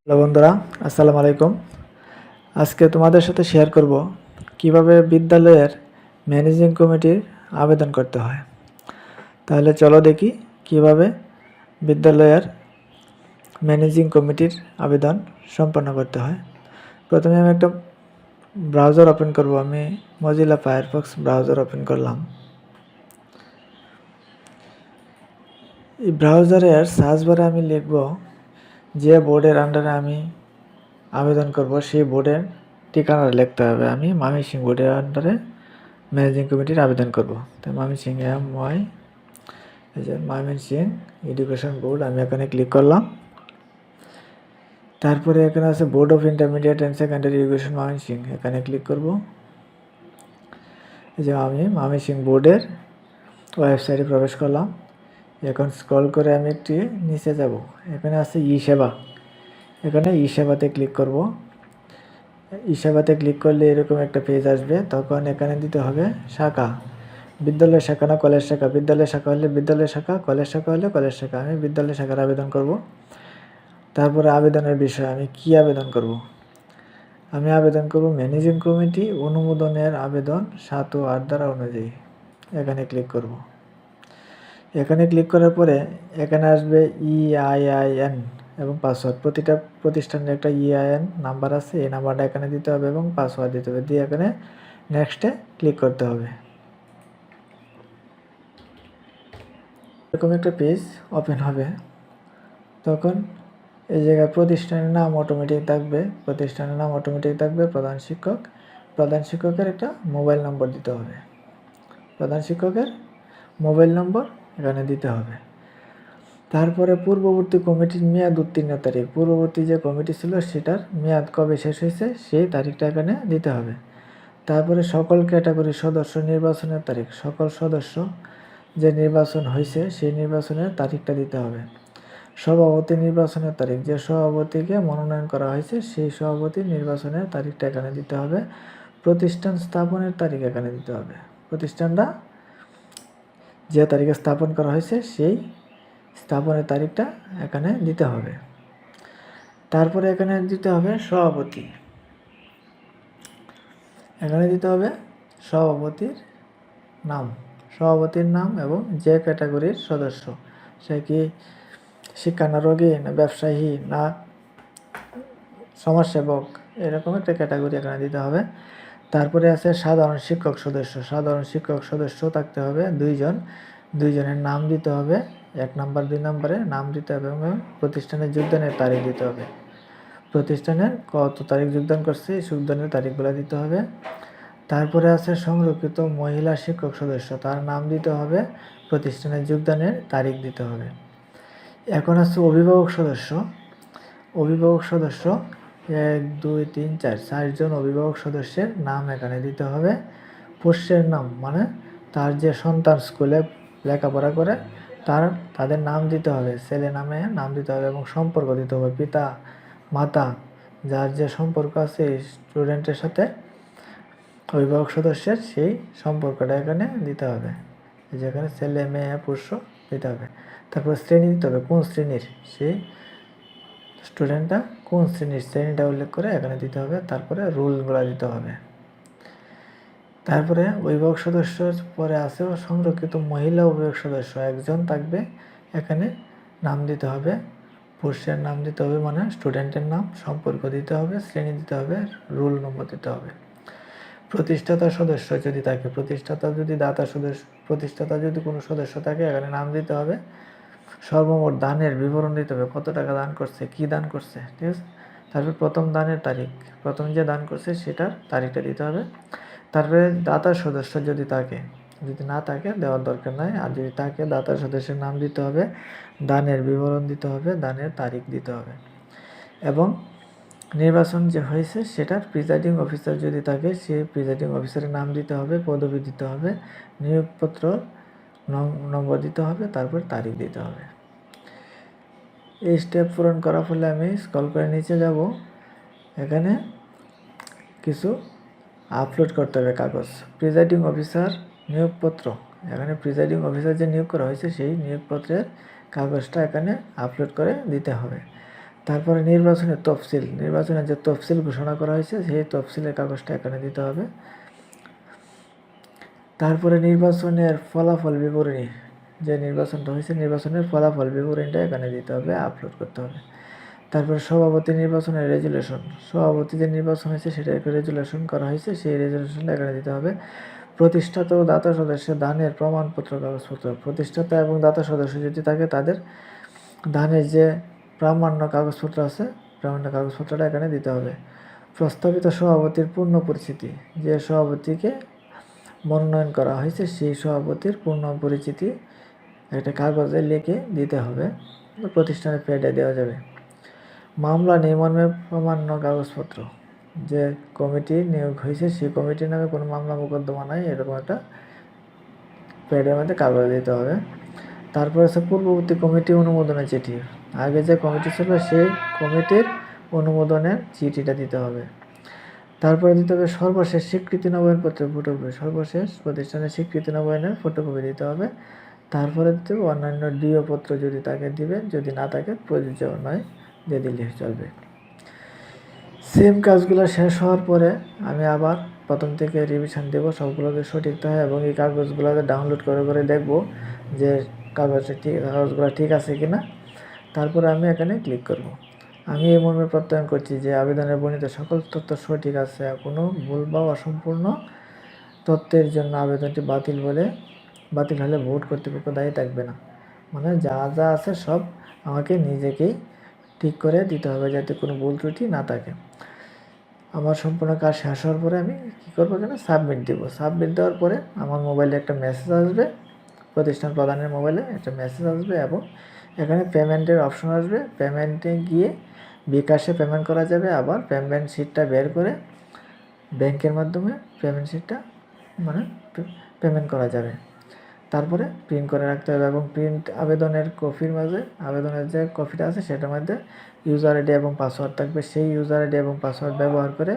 Hello বন্ধুরা, আসসালামু আলাইকুম। আজকে তোমাদের সাথে শেয়ার করব কীভাবে বিদ্যালয়ের ম্যানেজিং কমিটির আবেদন করতে হয়। তাহলে চলো দেখি কীভাবে বিদ্যালয়ের ম্যানেজিং কমিটির আবেদন সম্পন্ন করতে হয়। প্রথমে আমি একটা ব্রাউজার ওপেন করব, আমি মজিলা ফায়ারফক্স ব্রাউজার ওপেন করলাম। এই ব্রাউজারের সার্চ বারে আমি লিখব যে বোর্ডের আন্ডারে আমি আবেদন করব, সেই বোর্ডের ঠিকানা লিখতে হবে। আমি মামি সিং বোর্ডের আন্ডারে ম্যানেজিং কমিটির আবেদন করব। তো মামি সিং এম ওয়াই মামি সিং এডুকেশন বোর্ড আমি এখানে ক্লিক করলাম। তারপরে এখানে আছে Board of Intermediate and Secondary Education Mymensingh, এখানে ক্লিক করব। এই যে আমি মামি সিং বোর্ডের ওয়েবসাইটে প্রবেশ করলাম। এখন স্ক্রল করে আমি একটি নিচে যাব। এখানে আছে ই সেবা এখানে ই সেবাতে ক্লিক করব। ই সেবাতে ক্লিক করলে এরকম একটা পেজ আসবে। তখন এখানে দিতে হবে শাখা। বিদ্যালয় শাখা না কলেজ শাখা? বিদ্যালয় শাখা হলে বিদ্যালয় শাখা, কলেজ শাখা হলে কলেজ শাখা। আমি বিদ্যালয় শাখার আবেদন করব। তারপরে আবেদনের বিষয়, আমি কি আবেদন করব? আমি আবেদন করব ম্যানেজিং কমিটি অনুমোদনের আবেদন সাত ও আট দ্বারা অনুযায়ী। এখানে ক্লিক করব। এখানে ক্লিক করার পরে এখানে আসবে E ইআইআইএন এবং পাসওয়ার্ড প্রতিটা প্রতিষ্ঠানের একটা ইআইএন নাম্বার আছে, এই নাম্বারটা এখানে দিতে হবে এবং পাসওয়ার্ড দিতে হবে। দিয়ে এখানে নেক্সটে ক্লিক করতে হবে। এরকম একটা পেজ ওপেন হবে। তখন এই জায়গায় প্রতিষ্ঠানের নাম অটোমেটিক থাকবে, প্রতিষ্ঠানের নাম অটোমেটিক থাকবে, প্রধান শিক্ষক, প্রধান শিক্ষকের একটা মোবাইল নম্বর দিতে হবে। প্রধান শিক্ষকের মোবাইল নম্বর এখানে দিতে হবে। তারপরে পূর্ববর্তী কমিটির মেয়াদ উত্তীর্ণ তারিখ। পূর্ববর্তী যে কমিটি ছিল, সেটার মেয়াদ কবে শেষ হয়েছে, সেই তারিখটা এখানে দিতে হবে। তারপরে সকল ক্যাটাগরির সদস্য নির্বাচনের তারিখ। সকল সদস্য যে নির্বাচন হয়েছে, সেই নির্বাচনের তারিখটা দিতে হবে। সভাপতি নির্বাচনের তারিখ। যে সভাপতিকে মনোনয়ন করা হয়েছে, সেই সভাপতি নির্বাচনের তারিখটা এখানে দিতে হবে। প্রতিষ্ঠান স্থাপনের তারিখ এখানে দিতে হবে। প্রতিষ্ঠানটা যে তারিখে স্থাপন করা হয়েছে, সেই স্থাপনের তারিখটা এখানে দিতে হবে। তারপরে এখানে দিতে হবে সভাপতি। এখানে দিতে হবে সভাপতির নাম। সভাপতির নাম এবং যে ক্যাটাগরির সদস্য, সে কি শিক্ষানুরোগী না ব্যবসায়ী না সমাজসেবক, এরকম একটা ক্যাটাগরি এখানে দিতে হবে। তারপরে আছে সাধারণ শিক্ষক সদস্য। সাধারণ শিক্ষক সদস্য থাকতে হবে দুইজন। দুইজনের নাম দিতে হবে, এক নাম্বার, দুই নম্বরে নাম দিতে হবে এবং প্রতিষ্ঠানে যোগদানের তারিখ দিতে হবে। প্রতিষ্ঠানের কত তারিখ যোগদান করছে, এই যোগদানের তারিখগুলো দিতে হবে। তারপরে আছে সংরক্ষিত মহিলা শিক্ষক সদস্য, তার নাম দিতে হবে, প্রতিষ্ঠানের যোগদানের তারিখ দিতে হবে। এখন আছে অভিভাবক সদস্য। অভিভাবক সদস্য এক, দুই, তিন, চার চারজন অভিভাবক সদস্যের নাম এখানে দিতে হবে। পোষ্যের নাম মানে তার যে সন্তান স্কুলে লেখাপড়া করে, তার, তাদের নাম দিতে হবে। ছেলে নামে নাম দিতে হবে এবং সম্পর্ক দিতে হবে। পিতা, মাতা, যার যে সম্পর্ক আছে স্টুডেন্টের সাথে অভিভাবক সদস্যের সেই সম্পর্কটা এখানে দিতে হবে। যেখানে ছেলে, মেয়ে, পুরুষ দিতে হবে। তারপর শ্রেণি দিতে হবে। কোন শ্রেণির? সেই স্টুডেন্টটা কোন শ্রেণির শ্রেণীটা উল্লেখ করে এখানে দিতে হবে, তারপরে রুলগুলো দিতে হবে। তারপরে অভিভাবক সদস্যর পরে আছে সংরক্ষিত মহিলা অভিভাবক সদস্য, একজন থাকবে, এখানে নাম দিতে হবে, পুরুষের নাম দিতে হবে মানে স্টুডেন্টের নাম, সম্পর্ক দিতে হবে, শ্রেণি দিতে হবে, রুল নম্বর দিতে হবে। প্রতিষ্ঠাতা সদস্য যদি থাকে, প্রতিষ্ঠাতা যদি দাতা সদস্য, প্রতিষ্ঠাতা যদি কোনো সদস্য থাকে, এখানে নাম দিতে হবে সর্বমোট দানের বিবরণ দিতে হবে। কত টাকা দান করছে? কি দান করছে? ঠিক আছে? তারপর প্রথম দানের তারিখ। প্রথম যে দান করছে, সেটার তারিখটা দিতে হবে। তারপরে দাতার সদস্য যদি থাকে যদি না থাকে দেওয়ার দরকার নাই। আর যদি থাকে দাতার সদস্যের নাম দিতে হবে, দানের বিবরণ দিতে হবে, দানের তারিখ দিতে হবে। এবং নির্বাচন যে হয়েছে, সেটার প্রিজাইডিং অফিসার যদি থাকে সে প্রিজাইডিং অফিসারের নাম দিতে হবে, পদবি দিতে হবে, নিয়োগপত্র নম্বর দিতে হবে, তারপর তারিখ দিতে হবে। এই স্টেপ পূরণ করার ফলে আমি স্কল করে নিচে যাব। এখানে কিছু আপলোড করতে হবে, কাগজ। প্রিজাইডিং অফিসার নিয়োগপত্র। এখানে প্রিজাইডিং অফিসার যে নিয়োগ করা হয়েছে, সেই নিয়োগপত্রের কাগজটা এখানে আপলোড করে দিতে হবে। তারপরে নির্বাচনের তফসিল, নির্বাচনের যে তফসিল ঘোষণা করা হয়েছে, সেই তফসিলের কাগজটা এখানে দিতে হবে। তারপরে নির্বাচনের ফলাফল বিবরণী, যে নির্বাচনটা হয়েছে, নির্বাচনের ফলাফল বিবরণীটা এখানে দিতে হবে আপলোড করতে হবে। তারপরে সভাপতি নির্বাচনের রেজুলেশন সভাপতি যে নির্বাচন হয়েছে, সেটা একটা রেজুলেশন করা হয়েছে, সেই রেজুলেশনটা এখানে দিতে হবে। প্রতিষ্ঠাতা ও দাতা সদস্যের দানের প্রমাণপত্র, কাগজপত্র, প্রতিষ্ঠাতা এবং দাতা সদস্য যদি থাকে, তাদের দানের যে প্রামাণ্য কাগজপত্র আছে, প্রামাণ্য কাগজপত্রটা এখানে দিতে হবে। প্রস্তাবিত সভাপতির পূর্ণ পরিচিতি, যে সভাপতিকে মনোনয়ন করা হয়েছে, সেই সভাপতির পূর্ণ পরিচিতি একটা কাগজে লিখে দিতে হবে প্রতিষ্ঠানে পেডে দেওয়া যাবে। মামলা নির্মাণের প্রমাণ্য কাগজপত্র। যে কমিটি নিয়োগ হয়েছে, সেই কমিটির নামে কোনো মামলা মোকদ্দমা নাই, এরকম একটা প্যাডের মধ্যে কাগজ দিতে হবে। তারপর আছে পূর্ববর্তী কমিটি অনুমোদনের চিঠি। আগে যে কমিটি ছিল, সেই কমিটির অনুমোদনের চিঠিটা দিতে হবে। তারপরে দিতে হবে সর্বশেষ স্বীকৃতি নবায়ন পত্রের ফটোকপি সর্বশেষ প্রতিষ্ঠানের স্বীকৃতি নবায়নের ফটোকপি দিতে হবে। তারপরে দিতে হবে অন্যান্য ডিও পত্র যদি তাকে দিবেন, যদি না থাকে প্রযোজ্য নয় দিয়ে দিলে চলবে। সেম কাজগুলো শেষ হওয়ার পরে আমি আবার প্রথম থেকে রিভিশন দেব সবগুলোকে সঠিক হয় এবং এই কাগজগুলোকে ডাউনলোড করে করে দেখব যে কাগজটা ঠিক, কাগজগুলো ঠিক আছে কি না তারপরে আমি এখানে ক্লিক করব। আমি এই মর্মে প্রত্যয়ন করছি যে আবেদনের বর্ণিত সকল তথ্য সঠিক আছে কোনো ভুল বা অসম্পূর্ণ তথ্যের জন্য আবেদনটি বাতিল বলে বাতিল হলে ভোট কর্তৃপক্ষ দায়ী থাকবে না। মানে যা যা আছে সব আমাকে নিজেকেই ঠিক করে দিতে হবে যাতে কোনো ভুল ত্রুটি না থাকে। আমার সম্পূর্ণ কাজ শেষ হওয়ার পরে আমি কী করব এখানে? সাবমিট দেবো। সাবমিট দেওয়ার পরে আমার মোবাইলে একটা মেসেজ আসবে। প্রতিষ্ঠান প্রধানের মোবাইলে একটা মেসেজ আসবে এবং এখানে পেমেন্টের অপশন আসবে। পেমেন্টে গিয়ে বিকাশে পেমেন্ট করা যাবে। আবার পেমেন্ট শিটটা বের করে ব্যাংকের মাধ্যমে পেমেন্ট শিটটা মানে পেমেন্ট করা যাবে। তারপরে প্রিন্ট করে রাখতে হবে এবং প্রিন্ট আবেদনের কপির মাঝে, আবেদনের যে কপিটা আছে সেটার মধ্যে ইউজার আইডি এবং পাসওয়ার্ড থাকবে। সেই ইউজার আইডি এবং পাসওয়ার্ড ব্যবহার করে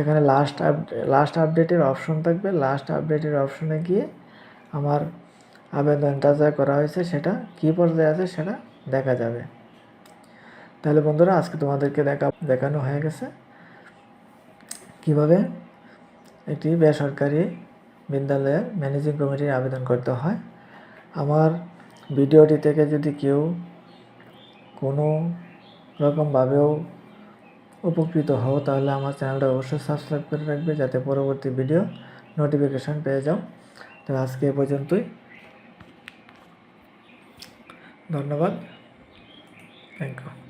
এখানে লাস্ট আপ লাস্ট আপডেটের অপশন থাকবে। লাস্ট আপডেটের অপশনে গিয়ে আমার আবেদনটা যা করা হয়েছে, সেটা কী পর্যায়ে আছে সেটা দেখা যাবে। তাহলে বন্ধুরা, আজকে তোমাদেরকে দেখা দেখানো হয়ে গেছে কীভাবে একটি বেসরকারি বিদ্যালয়ের ম্যানেজিং কমিটির আবেদন করতে হয়। আমার ভিডিওটি থেকে যদি কেউ কোনো রকমভাবেও উপকৃত হও, তাহলে আমার চ্যানেলটা অবশ্যই সাবস্ক্রাইব করে রাখবে, যাতে পরবর্তী ভিডিও নোটিফিকেশান পেয়ে যাও। তো আজকে এ পর্যন্তই। ধন্যবাদ থ্যাংক ইউ